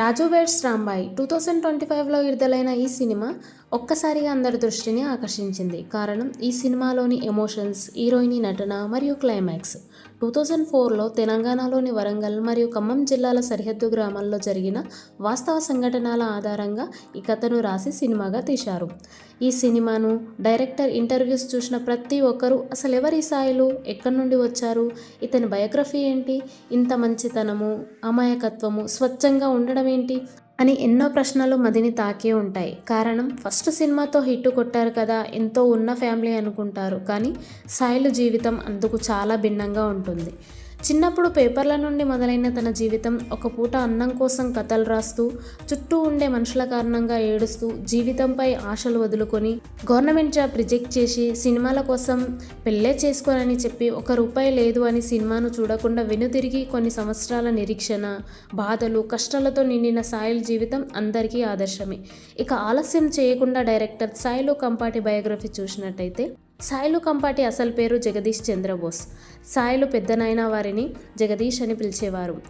Raju weds Rambai two thousand twenty ఫైవ్లో విడుదలైన ఈ సినిమా ఒక్కసారిగా అందరి దృష్టిని ఆకర్షించింది. కారణం ఈ సినిమాలోని ఎమోషన్స్ హీరోయిన్ నటన మరియు క్లైమాక్స్. టూ థౌజండ్ ఫోర్లో తెలంగాణలోని వరంగల్ మరియు ఖమ్మం జిల్లాల సరిహద్దు గ్రామాల్లో జరిగిన వాస్తవ సంఘటనల ఆధారంగా ఈ కథను రాసి సినిమాగా తీశారు. ఈ సినిమాను డైరెక్టర్ ఇంటర్వ్యూస్ చూసిన ప్రతి ఒక్కరూ అసలు ఎవరి సాయిలు? ఎక్కడి నుండి వచ్చారు? ఇతని బయోగ్రఫీ ఏంటి? ఇంత మంచితనము అమాయకత్వము స్వచ్ఛంగా ఉండడం ఏంటి? అని ఎన్నో ప్రశ్నలు మదిని తాకే ఉంటాయి. కారణం ఫస్ట్ సినిమాతో హిట్ కొట్టారు కదా ఎంతో ఉన్న ఫ్యామిలీ అనుకుంటారు. కానీ సాయిలు జీవితం అందుకు చాలా భిన్నంగా ఉంటుంది. చిన్నప్పుడు పేపర్ల నుండి మొదలైన తన జీవితం ఒక పూట అన్నం కోసం కథలు రాస్తూ చుట్టూ ఉండే మనుషుల కారణంగా ఏడుస్తూ జీవితంపై ఆశలు వదులుకొని గవర్నమెంట్ జాబ్ రిజెక్ట్ చేసి సినిమాల కోసం పెళ్ళే చేసుకోనని చెప్పి ఒక రూపాయి లేదు అని సినిమాను చూడకుండా వెనుతిరిగి కొన్ని సంవత్సరాల నిరీక్షణ బాధలు కష్టాలతో నిండిన సాయిల్ జీవితం అందరికీ ఆదర్శమే. ఇక ఆలస్యం చేయకుండా డైరెక్టర్ సాయిలు కంపాటి బయోగ్రఫీ చూసినట్టయితే సాయిలు కంపాటి అసలు పేరు జగదీష్ చంద్రబోస్. సాయిలు పెద్దనైన వారిని జగదీష్ అని పిలిచేవారు.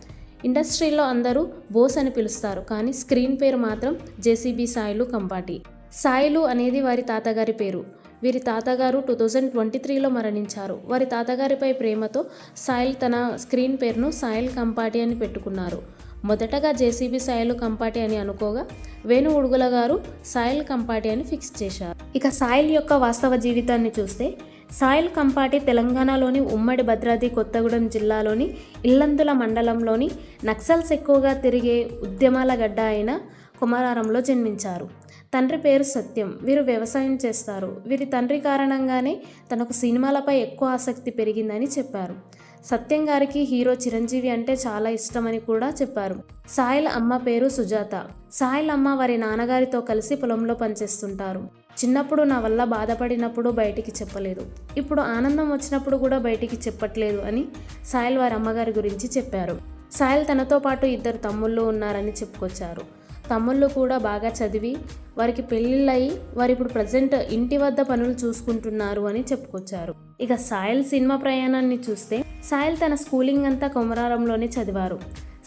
ఇండస్ట్రీలో అందరూ బోస్ అని పిలుస్తారు కానీ స్క్రీన్ పేరు మాత్రం జేసీబీ సాయిలు కంపాటి. సాయిలు అనేది వారి తాతగారి పేరు. వీరి తాతగారు టూ థౌజండ్ ట్వంటీ త్రీలో మరణించారు. వారి తాతగారిపై ప్రేమతో సాయిల్ తన స్క్రీన్ పేరును సాయిల్ కంపాటి అని పెట్టుకున్నారు. మొదటగా జేసీబీ సాయిల్ కంపాటి అని అనుకోగా వేణు ఉడుగుల గారు సాయిల్ కంపాటి అని ఫిక్స్ చేశారు. ఇక సాయిల్ యొక్క వాస్తవ జీవితాన్ని చూస్తే సాయిల్ కంపాటి తెలంగాణలోని ఉమ్మడి భద్రాద్రి కొత్తగూడెం జిల్లాలోని ఇల్లందుల మండలంలోని నక్సల్స్ ఎక్కువగా తిరిగే ఉద్యమాల గడ్డ అయిన కుమారారంలో జన్మించారు. తండ్రి పేరు సత్యం. వీరు వ్యవసాయం చేస్తారు. వీరి తండ్రి కారణంగానే తనకు సినిమాలపై ఎక్కువ ఆసక్తి పెరిగిందని చెప్పారు. సత్యం గారికి హీరో చిరంజీవి అంటే చాలా ఇష్టమని కూడా చెప్పారు. సాయిల్ అమ్మ పేరు సుజాత. సాయిల్ అమ్మ వారి నాన్నగారితో కలిసి పొలంలో పనిచేస్తుంటారు. చిన్నప్పుడు నా వల్ల బాధపడినప్పుడు బయటికి చెప్పలేదు. ఇప్పుడు ఆనందం వచ్చినప్పుడు కూడా బయటికి చెప్పట్లేదు అని సాయిల్ వారి అమ్మగారి గురించి చెప్పారు. సాయిల్ తనతో పాటు ఇద్దరు తమ్ముళ్ళు ఉన్నారని చెప్పుకొచ్చారు. తమ్ముళ్ళు కూడా బాగా చదివి వారికి పెళ్ళిళ్ళయి వారు ఇప్పుడు ప్రజెంట్ ఇంటి వద్ద పనులు చూసుకుంటున్నారు అని చెప్పుకొచ్చారు. ఇక సాయిల్ సినిమా ప్రయాణాన్ని చూస్తే సాయిల్ తన స్కూలింగ్ అంతా కొమరారంలోనే చదివారు.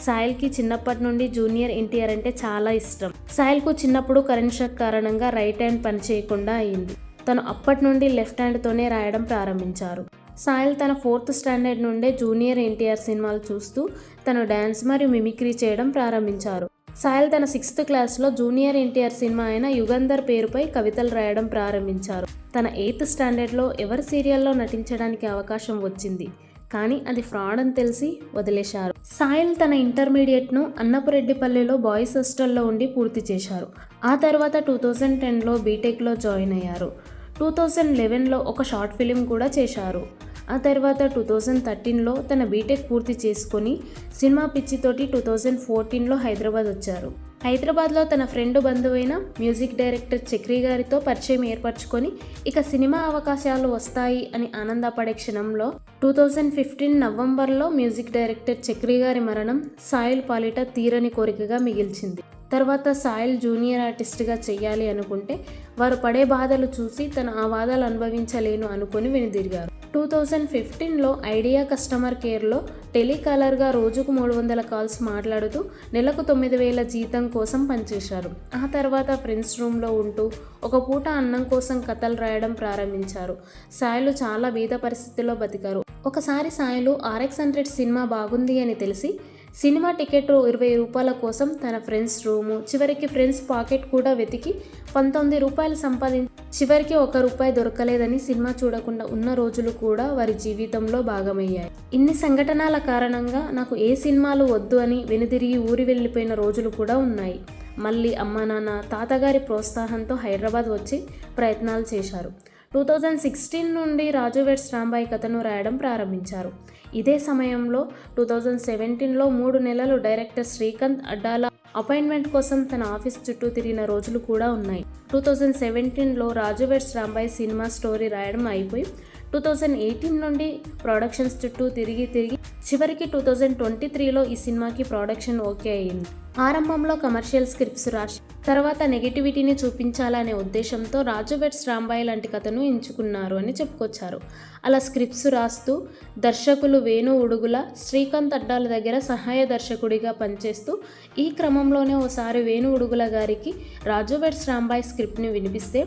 సాయిల్కి చిన్నప్పటి నుండి జూనియర్ ఎన్టీఆర్ అంటే చాలా ఇష్టం. సాయిల్కు చిన్నప్పుడు కరెంట్ షాక్ కారణంగా రైట్ హ్యాండ్ పని చేయకుండా అయింది. తను అప్పటి నుండి లెఫ్ట్ హ్యాండ్తోనే రాయడం ప్రారంభించారు. సాయిల్ తన ఫోర్త్ స్టాండర్డ్ నుండే జూనియర్ ఎన్టీఆర్ సినిమాలు చూస్తూ తను డ్యాన్స్ మరియు మిమిక్రీ చేయడం ప్రారంభించారు. సాయిల్ తన సిక్స్త్ క్లాస్లో జూనియర్ ఎన్టీఆర్ సినిమా అయిన యుగంధర్ పేరుపై కవితలు రాయడం ప్రారంభించారు. తన ఎయిత్ స్టాండర్డ్లో ఎవరి సీరియల్లో నటించడానికి అవకాశం వచ్చింది? కానీ అది ఫ్రాడ్ అని తెలిసి వదిలేశారు. సాయిల్ తన ఇంటర్మీడియట్ను అన్నపురెడ్డిపల్లిలో బాయ్స్ హాస్టల్లో ఉండి పూర్తి చేశారు. ఆ తర్వాత టూ థౌజండ్ టెన్లో బీటెక్లో జాయిన్ అయ్యారు. టూ థౌజండ్ లెవెన్లో ఒక షార్ట్ ఫిలిం కూడా చేశారు. ఆ తర్వాత టూ థౌజండ్ థర్టీన్లో తన బీటెక్ పూర్తి చేసుకొని సినిమా పిచ్చితోటి టూ థౌజండ్ ఫోర్టీన్లో హైదరాబాద్ వచ్చారు. హైదరాబాద్లో తన ఫ్రెండ్ బంధువైన మ్యూజిక్ డైరెక్టర్ చక్రి గారితో పరిచయం ఏర్పరచుకొని ఇక సినిమా అవకాశాలు వస్తాయి అని ఆనందపడే క్షణంలో టూ థౌజండ్ ఫిఫ్టీన్ నవంబర్లో మ్యూజిక్ డైరెక్టర్ చక్రి గారి మరణం సాయిల్ పాలిట తీరని కోరికగా మిగిల్చింది. తర్వాత సాయిల్ జూనియర్ ఆర్టిస్ట్గా చెయ్యాలి అనుకుంటే వారు పడే బాధలు చూసి తను ఆ బాధలు అనుభవించలేను అనుకుని వెనుదిరిగారు. టూ థౌజండ్ ఫిఫ్టీన్లో ఐడియా కస్టమర్ కేర్లో టెలికాలర్గా రోజుకు మూడు వందల కాల్స్ మాట్లాడుతూ నెలకు తొమ్మిది వేల జీతం కోసం పనిచేశారు. ఆ తర్వాత ఫ్రెండ్స్ రూమ్లో ఉంటూ ఒక పూట అన్నం కోసం కథలు రాయడం ప్రారంభించారు. సాయిలు చాలా బీద పరిస్థితిలో బతికారు. ఒకసారి సాయిలు ఆర్ఎక్స్ హండ్రెడ్ సినిమా బాగుంది అని తెలిసి సినిమా టికెట్ ఇరవై రూపాయల కోసం తన ఫ్రెండ్స్ రూము. చివరికి ఫ్రెండ్స్ పాకెట్ కూడా వెతికి పంతొమ్మిది రూపాయలు సంపాదించి చివరికి ఒక రూపాయి దొరకలేదని సినిమా చూడకుండా ఉన్న రోజులు కూడా వారి జీవితంలో భాగమయ్యాయి. ఇన్ని సంఘటనల కారణంగా నాకు ఏ సినిమాలు వద్దు అని వెనుదిరిగి ఊరి వెళ్ళిపోయిన రోజులు కూడా ఉన్నాయి. మళ్ళీ అమ్మ నాన్న తాతగారి ప్రోత్సాహంతో హైదరాబాద్ వచ్చి ప్రయత్నాలు చేశారు. టూ థౌజండ్ సిక్స్టీన్ నుండి రాజు వెడ్స్ రాంబాయి కథను రాయడం ప్రారంభించారు. ఇదే సమయంలో టూ థౌజండ్ సెవెంటీన్లో మూడు నెలలు డైరెక్టర్ శ్రీకాంత్ అడ్డాల అపాయింట్మెంట్ కోసం తన ఆఫీస్ చుట్టూ తిరిగిన రోజులు కూడా ఉన్నాయి. టూ థౌజండ్ సెవెంటీన్లో రాజు రాంబాయ్ సినిమా స్టోరీ రాయడం అయిపోయి టూ థౌజండ్ ఎయిటీన్ నుండి ప్రొడక్షన్స్ చుట్టూ తిరిగి తిరిగి చివరికి టూ థౌజండ్ ట్వంటీ త్రీలో ఈ సినిమాకి ప్రొడక్షన్ ఓకే అయింది ఆరంభంలో కమర్షియల్ స్క్రిప్ట్స్ రాసి తర్వాత నెగిటివిటీని చూపించాలనే ఉద్దేశంతో రాజువెట్స్ రాంబాయి లాంటి కథను ఎంచుకున్నారు అని చెప్పుకొచ్చారు. అలా స్క్రిప్ట్స్ రాస్తూ దర్శకులు వేణు ఉడుగుల శ్రీకాంత్ అడ్డాల దగ్గర సహాయ దర్శకుడిగా పనిచేస్తూ ఈ క్రమంలోనే ఓసారి వేణు ఉడుగుల గారికి రాజు వెట్స్ రాంబాయి స్క్రిప్ట్ని వినిపిస్తే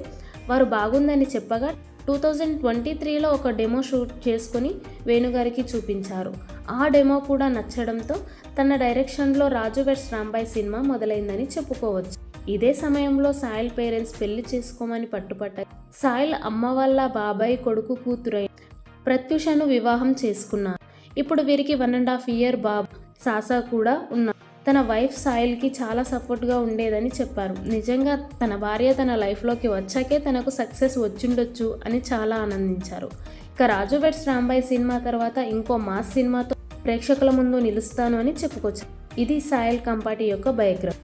వారు బాగుందని చెప్పగా టూ థౌజండ్ ట్వంటీ త్రీలో ఒక డెమో షూట్ చేసుకుని వేణుగారికి చూపించారు. ఆ డెమో కూడా నచ్చడంతో తన డైరెక్షన్లో రాజు వెట్స్ రాంబాయ్ సినిమా మొదలైందని చెప్పుకోవచ్చు. ఇదే సమయంలో సాయిల్ పేరెంట్స్ పెళ్ళి చేసుకోమని పట్టుపట్టాయి సాయిల్ అమ్మ వాళ్ళ బాబాయ్ కొడుకు కూతురై ప్రత్యూషను వివాహం చేసుకున్నారు. ఇప్పుడు వీరికి వన్ అండ్ హాఫ్ ఇయర్ బాబు సాసా కూడా ఉన్నారు. తన వైఫ్ సాయిల్కి చాలా సపోర్ట్గా ఉండేదని చెప్పారు. నిజంగా తన భార్య తన లైఫ్లోకి వచ్చాకే తనకు సక్సెస్ వచ్చిండొచ్చు అని చాలా ఆనందించారు. ఇక రాజు వెట్స్ రాంబాయ్ సినిమా తర్వాత ఇంకో మాస్ సినిమాతో ప్రేక్షకుల ముందు నిలుస్తాను అని చెప్పుకోవచ్చు ఇది సాయిల్ కంపాటి యొక్క బయోగ్రఫీ.